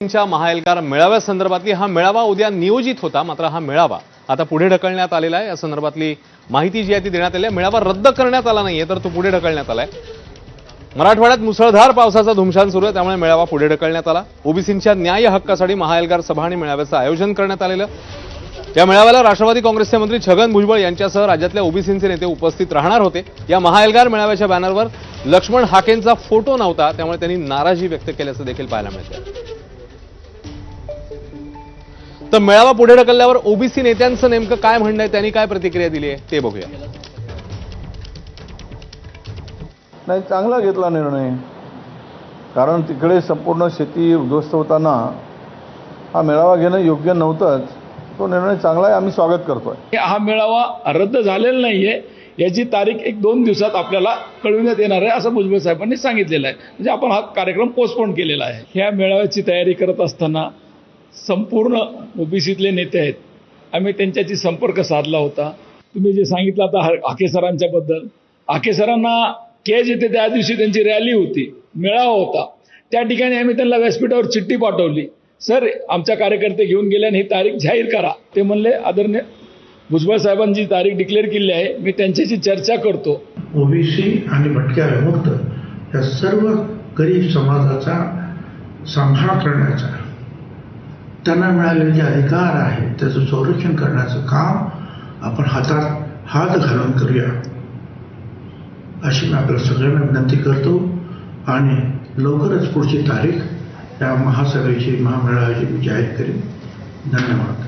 च्या महाएल्गार मेळाव्यासंदर्भातली हा मेळावा उद्या नियोजित होता मात्र हा मेळावा आता पुढे ढकलण्यात आलेला आहे. या संदर्भातली माहिती जी आहे ती देण्यात आली आहे. मेळावा रद्द करण्यात आला नाहीये तर तो पुढे ढकलण्यात आलाय. मराठवाड्यात मुसळधार पावसाचा धुमशान सुरू आहे त्यामुळे मेळावा पुढे ढकलण्यात आला. ओबीसींच्या न्याय हक्कासाठी महाएल्गार सभा आणि मेळाव्याचं आयोजन करण्यात आलेलं. या मेळाव्याला राष्ट्रवादी काँग्रेसचे मंत्री छगन भुजबळ यांच्यासह राज्यातल्या ओबीसींचे नेते उपस्थित राहणार होते. या महाएल्गार मेळाव्याच्या बॅनरवर लक्ष्मण हाकेंचा फोटो नव्हता त्यामुळे त्यांनी नाराजी व्यक्त केल्याचं देखील पाहायला मिळतं तर मेळावा पुढे ढकलल्यावर ओबीसी नेत्यांचं नेमकं काय म्हणणं आहे? त्यांनी काय प्रतिक्रिया दिली आहे? ते बघूया. नाही चांगला घेतला निर्णय. कारण तिकडे संपूर्ण शेती उद्ध्वस्त होताना हा मेळावा घेणं योग्य नव्हतंच. तो निर्णय चांगला आहे आम्ही स्वागत करतोय. हा मेळावा रद्द झालेला नाहीये. याची तारीख एक दोन दिवसात आपल्याला कळविण्यात येणार आहे असं भुजबळ साहेबांनी सांगितलेलं आहे. म्हणजे आपण हा कार्यक्रम पोस्टपोन केलेला आहे. ह्या मेळाव्याची तयारी करत असताना संपूर्ण ओबीसीतले नेते आहेत. आम्ही त्यांच्याशी संपर्क साधला होता. तुम्ही जे सांगितलं आता हा- सरांच्या बद्दल. हाके सरांना केज येते त्या दिवशी त्यांची रॅली होती. मेळावा होता. त्या ठिकाणी आम्ही त्यांना व्यासपीठावर चिठ्ठी पाठवली. सर आमच्या कार्यकर्ते घेऊन गेल्याने ही तारीख जाहीर करा. ते म्हणले आदरणीय भुजबळ साहेबांची तारीख डिक्लेअर केली आहे. मी त्यांच्याशी चर्चा करतो. ओबीसी आणि भटक्या विमुक्त या सर्व गरीब समाजाचा सांभाळ करण्याचा. त्यांना मिळालेले जे अधिकार आहेत त्याचं संरक्षण करण्याचं काम आपण हातात हात घालून करूया. अशी मी आपल्या सगळ्यांना विनंती करतो. आणि लवकरच पुढची तारीख या महासभेची महामेळाव्याची मी जाहीर करेन. धन्यवाद.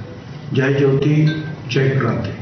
जय ज्योती जय क्रांती.